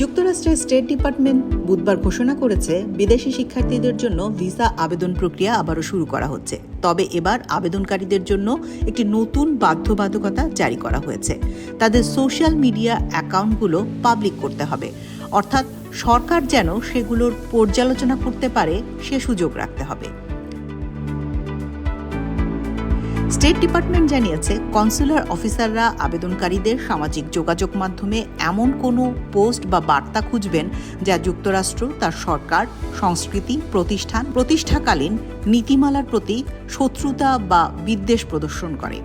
যুক্তরাষ্ট্রের state department বুধবার ঘোষণা করেছে, বিদেশি শিক্ষার্থীদের জন্য ভিসা আবেদন প্রক্রিয়া আবারও শুরু করা হচ্ছে। তবে এবার আবেদনকারীদের জন্য একটি নতুন বাধ্যবাধকতা জারি করা হয়েছে। তাদের সোশ্যাল মিডিয়া অ্যাকাউন্টগুলো পাবলিক করতে হবে। অর্থাৎ সরকার যেন সেগুলোর পর্যালোচনা করতে পারে, সে সুযোগ রাখতে হবে। স্টেট ডিপার্টমেন্ট জানিয়েছে কনসুলার অফিসাররা আবেদনকারীদের সামাজিক যোগাযোগ মাধ্যমে এমন কোনো পোস্ট বা বার্তা খুঁজবেন যা যুক্তরাষ্ট্র, তার সরকার, সংস্কৃতি, প্রতিষ্ঠান, প্রতিষ্ঠাকালীন নীতিমালার প্রতি শত্রুতা বা বিদ্বেষ প্রদর্শন করে।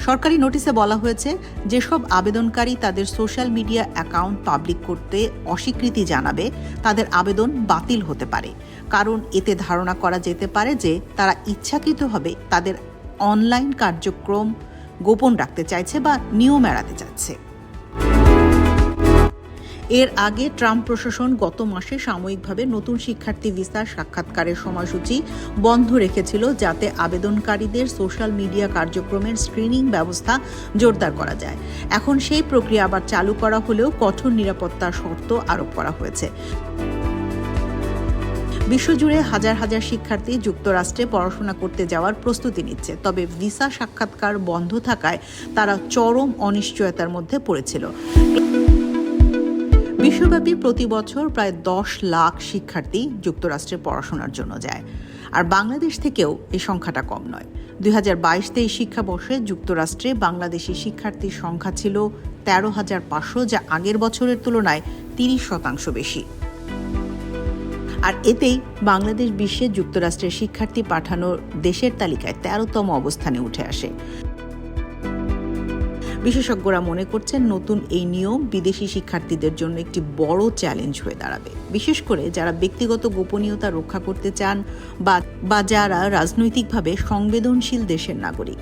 সরকারি নোটিশে বলা হয়েছে, যেসব আবেদনকারী তাদের সোশ্যাল মিডিয়া অ্যাকাউন্ট পাবলিক করতে অস্বীকৃতি জানাবে, তাদের আবেদন বাতিল হতে পারে। কারণ এতে ধারণা করা যেতে পারে যে, তারা ইচ্ছাকৃতভাবে তাদের অনলাইন কার্যক্রম গোপন রাখতে চাইছে বা নিয়ম এড়াতে চাচ্ছে এর আগে ট্রাম্প প্রশাসন গত মাসে সাময়িকভাবে নতুন শিক্ষার্থী ভিসার সাক্ষাৎকারের সময়সূচি বন্ধ রেখেছিল যাতে আবেদনকারীদের সোশ্যাল মিডিয়া কার্যক্রমের স্ক্রিনিং ব্যবস্থা জোরদার করা যায়। এখন সেই প্রক্রিয়া আবার চালু করা হলেও কঠোর নিরাপত্তার শর্ত আরোপ করা হয়েছে। বিশ্বজুড়ে হাজার হাজার শিক্ষার্থী যুক্তরাষ্ট্রে পড়াশোনা করতে যাওয়ার প্রস্তুতি নিচ্ছে। তবে ভিসা সাক্ষাৎকার বন্ধ থাকায় তারা চরম অনিশ্চয়তার মধ্যে পড়েছিল। বিশ্বব্যাপী প্রতি বছর প্রায় দশ লাখ শিক্ষার্থী যুক্তরাষ্ট্রে পড়াশোনার জন্য যায়। আর বাংলাদেশ থেকেও এই সংখ্যাটা কম নয়। দুই হাজার বাইশ তেইশ শিক্ষাবর্ষে যুক্তরাষ্ট্রে বাংলাদেশি শিক্ষার্থীর সংখ্যা ছিল তেরো হাজার পাঁচশো, যা আগের বছরের তুলনায় তিরিশ শতাংশ বেশি। আর এতেই বাংলাদেশ বিশ্বে যুক্তরাষ্ট্রের শিক্ষার্থী পাঠানোর দেশের তালিকায় তেরোতম অবস্থানে উঠে আসে। বিশেষজ্ঞরা মনে করছেন নতুন এই নিয়ম বিদেশি শিক্ষার্থীদের জন্য একটি বড় চ্যালেঞ্জ হয়ে দাঁড়াবে। বিশেষ করে যারা ব্যক্তিগত গোপনীয়তা রক্ষা করতে চান বা বা যারা রাজনৈতিকভাবে সংবেদনশীল দেশের নাগরিক।